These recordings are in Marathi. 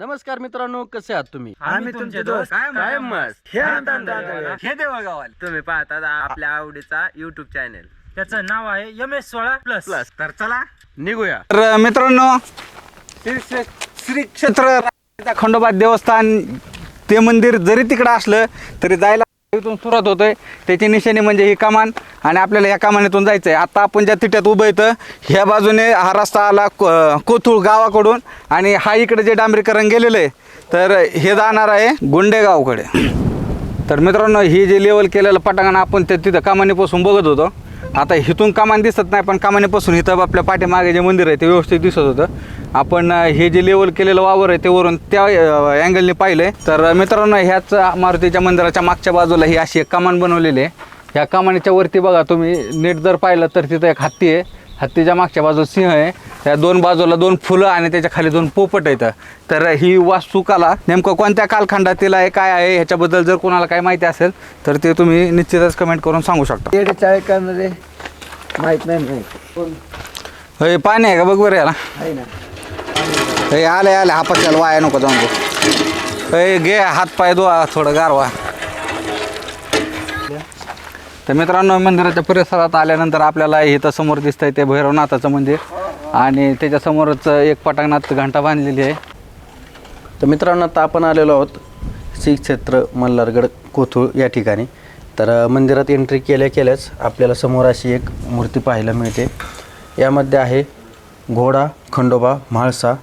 नमस्कार मित्रांनो कसे आहात तुम्ही? आम्ही तुमचे दोस्त. काय काय मस्त. हे हे देवळगावाल तुम्ही पाहतात आपल्या आवडीचा युट्यूब चॅनल त्याचं नाव आहे एम एस सोळा प्लस प्लस तर चला. निघूया. तर मित्रांनो श्री क्षे- श्री क्षेत्र खंडोबा देवस्थान ते मंदिर जरी तिकडं असलं तरी जायला इथून सुरुवात होतोय. त्याची निशाणी म्हणजे ही कमान आणि आपल्याला या कमानीतून जायचं आहे आता आपण ज्या तिट्यात उभं येतं ह्या बाजूने हा रस्ता आला को- गावाकडून आणि हा इकडे जे डांबरीकरण गेलेलं आहे तर हे जाणार आहे गुंडेगावकडे. तर मित्रांनो ही जे लेवल केलेलं पटांगण आपण ते तिथं कामानीपासून बघत होतो. आता इथून कमान दिसत नाही पण कामानीपासून इथं आपल्या पाठीमागे जे मंदिर आहे ते व्यवस्थित दिसत होतं. आपण हे जे लेवल केलेलं वावर आहे ते वरून त्या अँगलने पाहिलं आहे तर मित्रांनो ह्याच मारुतीच्या मंदिराच्या मागच्या बाजूला ही अशी एक कमान बनवलेली आहे. ह्या कमानीच्या वरती बघा तुम्ही नीट जर पाहिलं तर तिथं एक हत्ती आहे. हत्तीच्या मागच्या बाजूला सिंह आहे. त्या दोन बाजूला दोन फुलं आणि त्याच्याखाली दोन पोपट आहेत. तर ही वास्तुकला नेमकं कोणत्या कालखंडातील आहे काय आहे ह्याच्याबद्दल जर कोणाला काही माहिती असेल तर ते तुम्ही निश्चितच कमेंट करून सांगू शकता. येडे चाळकांमध्ये माहीत नाही हे पाणी आहे का? बघ बरं याला. आहे ना. हे आले आले. हा पक्षाला वाया नको जाऊन हे घे हात पाय धुवा थोडं गारवा. तर मित्रांनो मंदिराच्या परिसरात आल्यानंतर आपल्याला इथं समोर दिसतंय ते भैरवनाथाचं मंदिर. आणि त्याच्यासमोरच एक पटांगणात घंटा बांधलेली आहे. तर मित्रांनो आता आपण आलेलो आहोत श्री क्षेत्र मल्हारगड कोथूळ या ठिकाणी. तर मंदिरात एंट्री केल्या केल्याच आपल्याला समोर अशी एक मूर्ती पाहायला मिळते. यामध्ये आहे घोडा खंडोबा म्हाळसा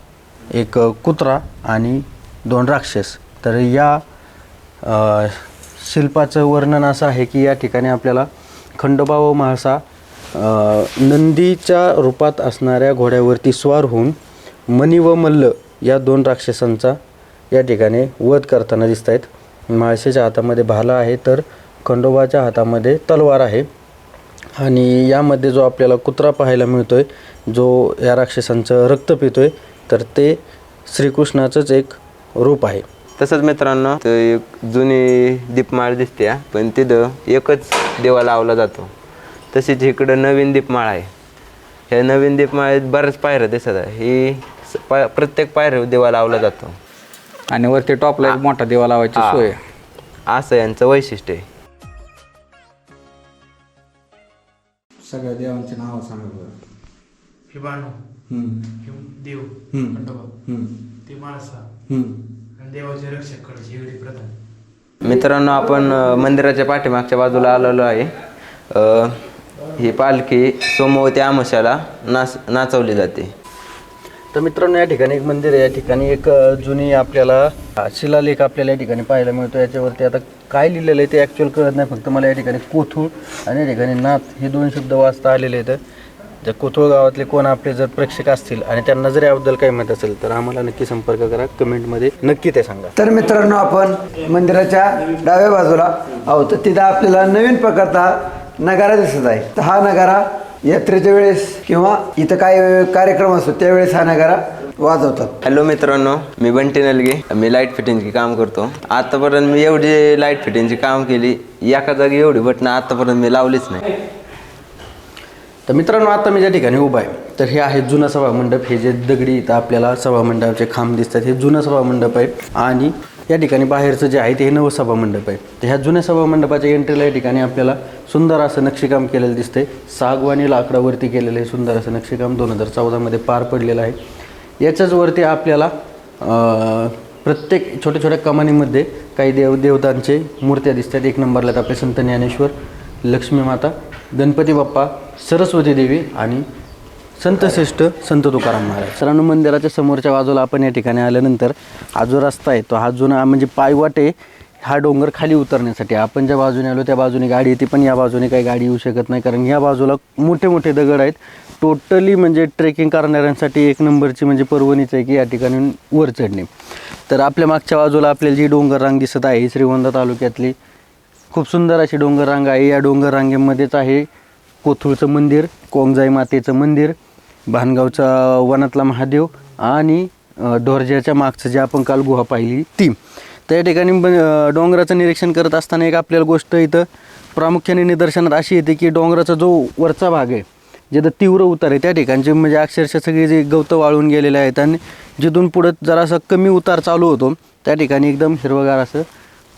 एक कुत्रा आणि दोन राक्षस. तर या शिल्पाचं वर्णन असं आहे की या ठिकाणी आपल्याला खंडोबा व म्हाळसा नंदीच्या रूपात असणाऱ्या घोड्यावरती स्वार होऊन मणी व मल्ल या दोन राक्षसांचा या ठिकाणी वध करताना दिसत आहेत म्हाळशेच्या हातामध्ये भाला आहे तर खंडोबाच्या हातामध्ये तलवार आहे. आणि यामध्ये जो आपल्याला कुत्रा पाहायला मिळतो आहे जो या राक्षसांचं रक्त पितो आहे तर ते श्रीकृष्णाचंच एक रूप आहे. तसंच मित्रांनो एक जुनी दीपमाळ दिसते पण तिथं एकच देवा लावला जातो. तशीच इकडं नवीन दीपमाळ आहे. ह्या नवीन दीपमाळेत बऱ्याच पायऱ्या दिसत आहे. ही स- प्रत्येक पायऱ्या देवा लावला जातो. आणि वरती टॉपला एक मोठा दिवा लावायची हा. सोय. आहे. असं यांचं वैशिष्ट्य आहे. सगळ्या देवांची नावं सांगा बरं. हे बाणू हम्म, हे देव हम्म. खंडोबा हम्म, ते माळसा. हम्म. आणि देवाचे रक्षक कडचे हेगडे प्रधान मित्रांनो आपण अ, मंदिराच्या पाठीमागच्या बाजूला आलेलो आहे. अ, ही पालखी सोमवती आमशाला नाच नाचवली जाते. तर मित्रांनो या ठिकाणी एक मंदिर आहे. या ठिकाणी एक अ, जुनी आपल्याला अ, शिलालेख आपल्याला या ठिकाणी पाहायला मिळतो. याच्यावरती आता काय लिहिलेलं आहे ते ॲक्च्युअल कळत नाही. फक्त मला या ठिकाणी कोथूळ आणि या ठिकाणी नाथ हे दोन शब्द वाचता आलेले आहेत. जर कोथरूड गावातले कोण आपले जर प्रेक्षक असतील आणि त्यांना जर याबद्दल काही माहीत असेल तर आम्हाला नक्की संपर्क करा. कमेंटमध्ये नक्की ते सांगा. तर मित्रांनो आपण मंदिराच्या डाव्या बाजूला आहोत. तर तिथं आपल्याला नवीन प्रकारचा नगारा दिसत आहे. तर हा नगारा यात्रेच्या वेळेस किंवा इथं काय कार्यक्रम असतो त्यावेळेस हा नगारा वाजवतात. हॅलो मित्रांनो मी बंटी नलगे. मी लाइट फिटिंगची काम करतो. आतापर्यंत मी एवढी लाइट फिटिंगची काम केली एका जागी एवढी बटणं आतापर्यंत मी लावलीच नाही. तर मित्रांनो आता मी ज्या ठिकाणी उभा आहे तर हे आहे जुनं सभामंडप हे जे दगडी इथं आपल्याला सभामंडपाचे खांब दिसतात हे जुनं सभामंडप आहे. आणि या ठिकाणी बाहेरचं जे आहे ते हे नवं सभामंडप आहे. तर ह्या जुन्या सभामंडपाच्या एंट्रीला या ठिकाणी आपल्याला सुंदर असं नक्षीकाम केलेलं दिसतंय. सागवानी लाकडावरती केलेलं आहे सुंदर असं नक्षीकाम दोन हजार चौदामध्ये पार पडलेलं आहे. याच्याच वरती आपल्याला प्रत्येक छोट्या छोट्या कमानीमध्ये काही देव देवतांचे मूर्त्या दिसतात. एक नंबरला आहेत आपले संत ज्ञानेश्वर लक्ष्मी माता गणपती बाप्पा सरस्वती देवी आणि संत श्रेष्ठ संत तुकाराम महाराज. सरांनो मंदिराच्या समोरच्या बाजूला आपण या ठिकाणी आल्यानंतर हा जो रस्ता आहे तो हा जुना म्हणजे पायवाटे हा डोंगर खाली उतरण्यासाठी. आपण ज्या बाजूने आलो त्या बाजूने गाडी येते पण या बाजूने काही गाडी येऊ शकत नाही कारण या बाजूला मोठे मोठे दगड आहेत. टोटली म्हणजे ट्रेकिंग करणाऱ्यांसाठी एक नंबरची म्हणजे पर्वणीच आहे की या ठिकाणी वर चढणे. तर आपल्या मागच्या बाजूला आपल्याला जी डोंगर रांग दिसत आहे श्रीगोंदा तालुक्यातली खूप सुंदर अशी डोंगर रांग आहे. या डोंगर रांगेमध्येच आहे कोथरूडचं मंदिर कोंगजाई मातेचं मंदिर भानगावचा वनातला महादेव आणि ढोरज्याच्या मागचं जे आपण काल गुहा पाहिली ती त्या ठिकाणी ब- डोंगराचं निरीक्षण करत असताना एक आपल्याला गोष्ट इथं प्रामुख्याने निदर्शनात अशी येते की डोंगराचा जो वरचा भाग आहे जिथं तीव्र उतार आहे त्या ठिकाणचे म्हणजे अक्षरशः सगळे जे गवतं वाळून गेलेले आहेत आणि जिथून पुढं जरासा कमी उतार चालू होतो त्या ठिकाणी एकदम हिरवगार असं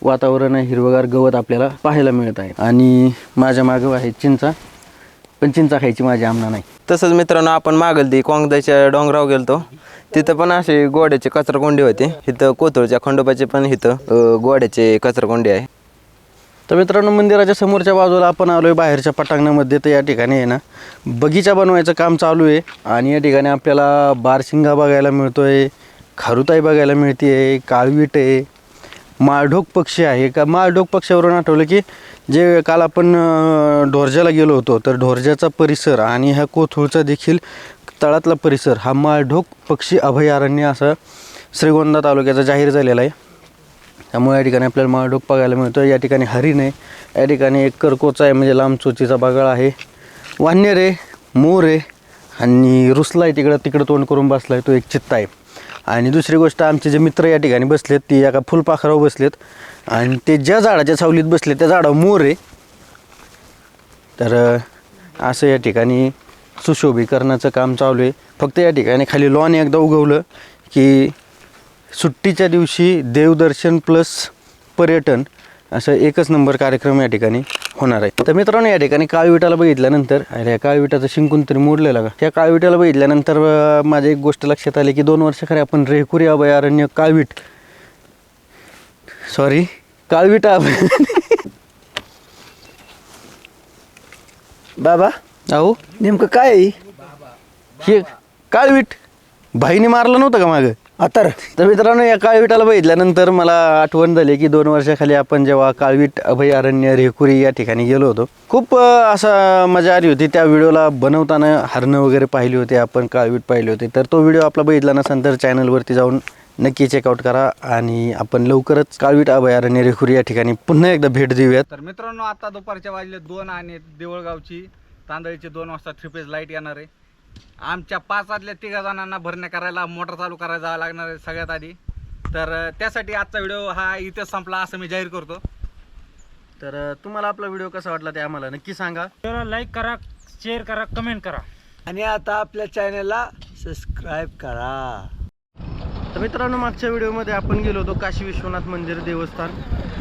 वातावरण आहे हिरवगार गवत आपल्याला पाहायला मिळत आहे. आणि माझ्या मागं आहे चिंचा. पण चिंचा खायची माझी आमना नाही. तसंच मित्रांनो आपण मागल ती कोंगदाच्या डोंगरावर गेलतो. तिथं पण असे गोड्याचे कचराकोंडी होते. इथं कोथळच्या खंडोबाचे पण इथं अं, गोड्याचे कचराकोंडी आहे. तर मित्रांनो मंदिराच्या समोरच्या बाजूला आपण आलो आहे बाहेरच्या पटांगणामध्ये. तर या ठिकाणी आहे ना बगीचा बनवायचं काम चालू आहे. आणि या ठिकाणी आपल्याला बारशिंगा बघायला मिळतो आहे खारुताई बघायला मिळते आहे काळवीट आहे माळढोक पक्षी आहे. का माळढोक पक्षावरून आठवलं की जे काल आपण ढोरज्याला गेलो होतो तर ढोरज्याचा परिसर आणि ह्या कोथुळचा देखील तळातला परिसर हा माळढोक पक्षी अभयारण्य असं श्रीगोंदा तालुक्याचा जाहीर झालेला आहे. त्यामुळे या ठिकाणी आपल्याला माळढोक बघायला मिळतो या ठिकाणी हरिण आहे. या ठिकाणी एक करकोचा आहे म्हणजे लांब चोचीचा बागळ आहे. वान्यर आहे मोर आहे आणि रुसला आहे. तिकडं तिकडं तोंड करून बसला आहे तो एक चित्ता आहे. आणि दुसरी गोष्ट आमचे जे मित्र या ठिकाणी बसलेत ती एका फुलपाखरावर बसलेत. आणि ते ज्या झाडाच्या सावलीत बसले त्या झाडावर मोर आहे. तर असं या ठिकाणी सुशोभीकरणाचं काम चालू आहे. फक्त या ठिकाणी खाली लॉन एकदा उगवलं की सुट्टीच्या दिवशी देवदर्शन प्लस पर्यटन असं एकच नंबर कार्यक्रम या ठिकाणी होणार आहे. तर मित्रांनो या ठिकाणी काळविटाला बघितल्यानंतर अरे या काळविटाचं शिंकून तरी मोडलेलं का त्या काळविटाला बघितल्यानंतर माझ्या एक गोष्ट लक्षात आली की दोन वर्ष खरे आपण रेकुरी अभयारण्य काळवीट सॉरी काळविटा बाबा अहो नेमकं काय आहे? हे काळवीट भाईने मारलं नव्हतं का मागं? अतर. तर मित्रांनो या काळविटाला बघितल्यानंतर मला आठवण झाली की दोन वर्षाखाली आपण जेव्हा काळवीट अभयारण्य रेकुरी या ठिकाणी गेलो होतो खूप असा मजा आली होती. त्या व्हिडिओला बनवताना हरणं वगैरे पाहिली होती आपण काळवीट पाहिले होते. तर तो व्हिडिओ आपला बघितला नसेल तर चॅनलवरती जाऊन नक्की चेकआउट करा आणि आपण लवकरच काळवीट अभयारण्य रेकुरी या ठिकाणी पुन्हा एकदा भेट देऊयात. तर मित्रांनो आता दुपारच्या वाजले दोन आणि देवळगावची तांदळीची दोन वाजता थ्री पेज लाइट येणार आहे. आमच्या पाच आदल्या तिघा जणांना भरण्या करायला मोटर चालू करायला जावं लागणार आहे सगळ्यात आधी. तर त्यासाठी आजचा व्हिडिओ हा इथेच संपला असं मी जाहीर करतो. तर तुम्हाला आपला व्हिडिओ कसा वाटला ते आम्हाला नक्की सांगा. व्हिडिओला लाईक करा शेअर करा कमेंट करा. आणि आता आपल्या चॅनलला सबस्क्राईब करा. तर मित्रांनो मागच्या व्हिडिओमध्ये आपण गेलो होतो काशी विश्वनाथ मंदिर देवस्थान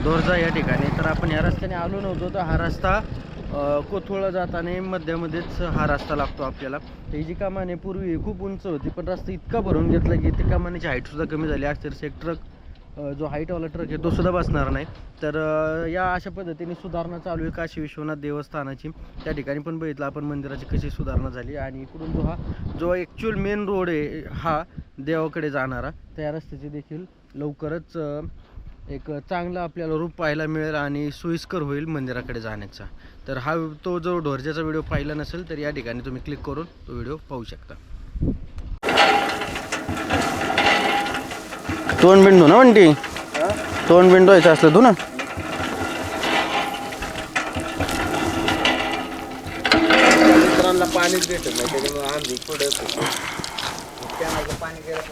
दोरजा या ठिकाणी. तर आपण या रस्त्याने आलो नव्हतो तर हा रस्ता कोथोळा जाताना मध्यामध्येच हा रस्ता लागतो आपल्याला. ही जी कामाने पूर्वी खूप उंच होती पण रस्ता इतका भरून घेतला की त्या कामानेची हाईटसुद्धा कमी झाली. अक्षरशः एक ट्रक जो हाईटवाला ट्रक आहे तो सुद्धा बसणार नाही. तर या अशा पद्धतीने सुधारणा चालू आहे काशी विश्वनाथ देवस्थानाची. त्या ठिकाणी पण बघितलं आपण मंदिराची कशी सुधारणा झाली आणि इकडून जो हा जो ॲक्च्युअल मेन रोड आहे हा देवाकडे जाणारा. त्या रस्त्याची देखील लवकरच एक चांगला आपल्याला रूप पाहायला मिळेल आणि सोयीस्कर होईल मंदिराकडे जाण्याचा. तर हा तो जो ढोरज्याचा व्हिडिओ पाहिला नसेल तर या ठिकाणी तुम्ही क्लिक करून तो व्हिडिओ पाहू शकता. तोंड बिंडू ना म्हणती तोंड बिंडू यायचं असलं तू ना? मित्रांना पाणीच भेटत नाही त्याच्यामुळे आम्ही पुढे